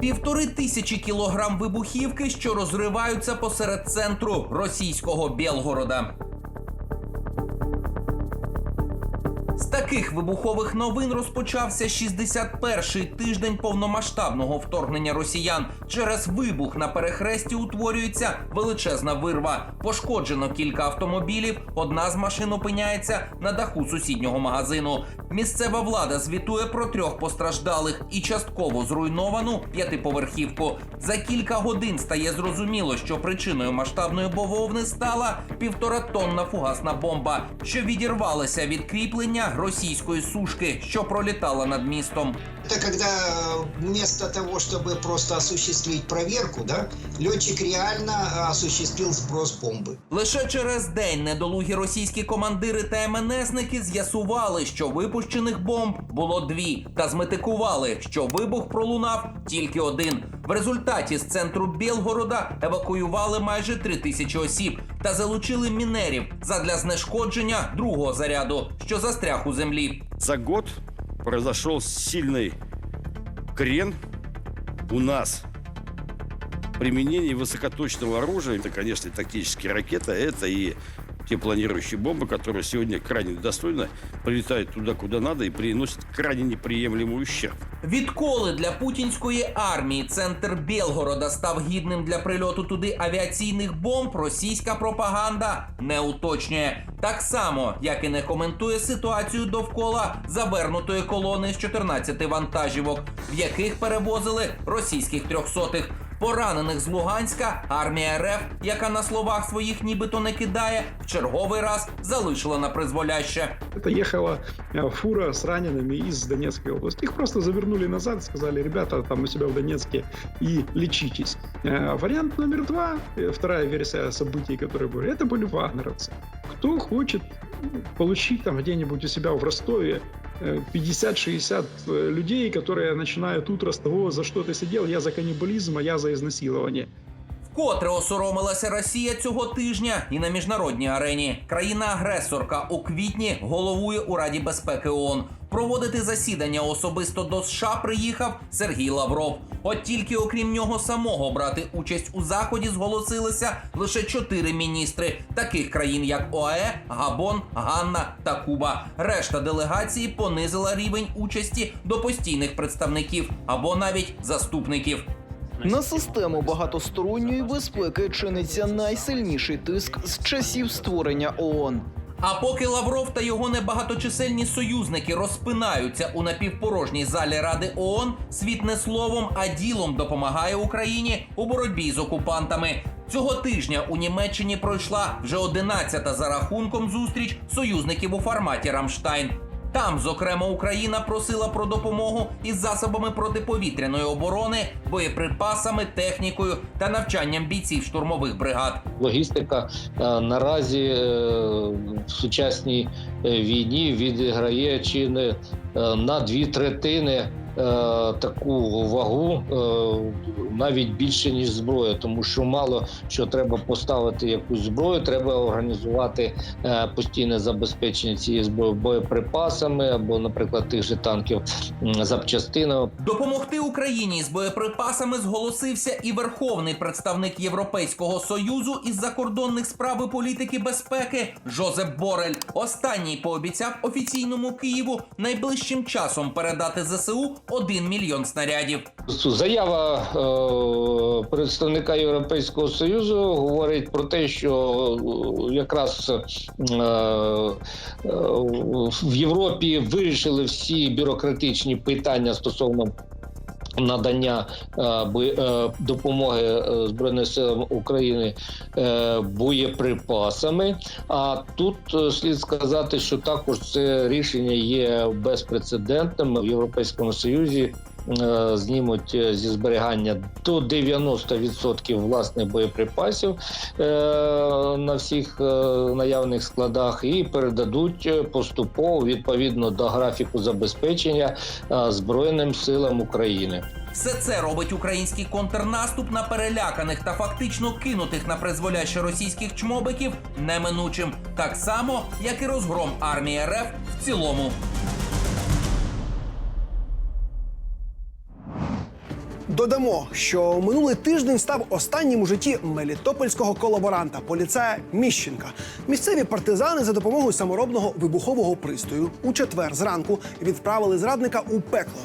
Півтори тисячі кілограм вибухівки, що розриваються посеред центру російського Білгорода. З таких вибухових новин розпочався 61-й тиждень повномасштабного вторгнення росіян. Через вибух на перехресті утворюється величезна вирва. Пошкоджено кілька автомобілів. Одна з машин опиняється на даху сусіднього магазину. Місцева влада звітує про трьох постраждалих і частково зруйновану п'ятиповерхівку. За кілька годин стає зрозуміло, що причиною масштабної бавовни стала півторатонна фугасна бомба, що відірвалася від кріплення російської сушки, що пролітала над містом. Это когда э, вместо того, чтобы просто осуществить проверку, да, летчик реально э, осуществил сброс бомбы. Лише через день недолугі російські командири та МНСники з'ясували, що випущених бомб було дві, та зметикували, що вибух пролунав тільки один. В результаті з центру Білгорода евакуювали майже три тисячі осіб та залучили мінерів задля знешкодження другого заряду, що застряг у землі. За год произошел сильный крен у нас. Применение высокоточного оружия, это, конечно, и тактические ракеты, это и те планирующие бомбы, которые сегодня крайне достойно прилетают туда, куда надо, и приносят крайне неприемлемый ущерб. Відколи для путінської армії центр Білгорода став гідним для прильоту туди авіаційних бомб, російська пропаганда не уточнює. Так само, як і не коментує ситуацію довкола завернутої колони з 14 вантажівок, в яких перевозили російських трьохсотих. Поранених з Луганська армія РФ, яка на словах своїх нібито не кидає, в черговий раз залишила на призволяще. Это ехала э, фура с ранеными из Донецкой области. Их просто завернули назад, сказали, ребята, там у себя в Донецке и лечитесь. Э, Вариант номер два, э, вторая версия событий, которые были, это были вагнеровцы. Кто хочет получить там где-нибудь у себя в Ростове э, 50-60 э, людей, которые начинают утро с того, за что ты сидел, я за каннибализм, а я за изнасилование. Вкотре осоромилася Росія цього тижня і на міжнародній арені. Країна-агресорка у квітні головує у Раді безпеки ООН. Проводити засідання особисто до США приїхав Сергій Лавров. От тільки окрім нього самого брати участь у заході зголосилися лише чотири міністри таких країн, як ОАЕ, Габон, Ганна та Куба. Решта делегації понизила рівень участі до постійних представників або навіть заступників. На систему багатосторонньої безпеки чиниться найсильніший тиск з часів створення ООН. А поки Лавров та його небагаточисельні союзники розпинаються у напівпорожній залі Ради ООН, світ не словом, а ділом допомагає Україні у боротьбі з окупантами. Цього тижня у Німеччині пройшла вже 11-та за рахунком зустріч союзників у форматі Рамштайн. Там, зокрема, Україна просила про допомогу із засобами протиповітряної оборони, боєприпасами, технікою та навчанням бійців штурмових бригад. логістика е, наразі е, в сучасній е, війні відіграє чи не на дві третини таку вагу е, навіть більше ніж зброя, тому що мало що треба поставити якусь зброю, треба організувати е, постійне забезпечення цієї зброї боєприпасами або, наприклад, тих же танків запчастинами. Допомогти Україні з боєприпасами зголосився і верховний представник Європейського союзу із закордонних справ і політики безпеки Жозеп Борель. Останній пообіцяв офіційному Києву найближчим часом передати ЗСУ 1 мільйон снарядів. Заява е, представника Європейського союзу говорить про те, що е, якраз е, в Європі вирішили всі бюрократичні питання стосовно. Надання е, е, допомоги е, Збройним силам України боєприпасами. А тут слід сказати, що також це рішення є безпрецедентним в Європейському Союзі знімуть е, зі зберігання до 90% власних боєприпасів е, на всіх е, наявних складах і передадуть е, поступово відповідно до графіку забезпечення е, Збройним силам України. Все це робить український контрнаступ на переляканих та фактично кинутих на призволяще російських чмобиків неминучим, так само як і розгром армії РФ в цілому. Додамо, що минулий тиждень став останнім у житті мелітопольського колаборанта, поліцая Міщенка. Місцеві партизани за допомогою саморобного вибухового пристрою у четвер зранку відправили зрадника у пекло.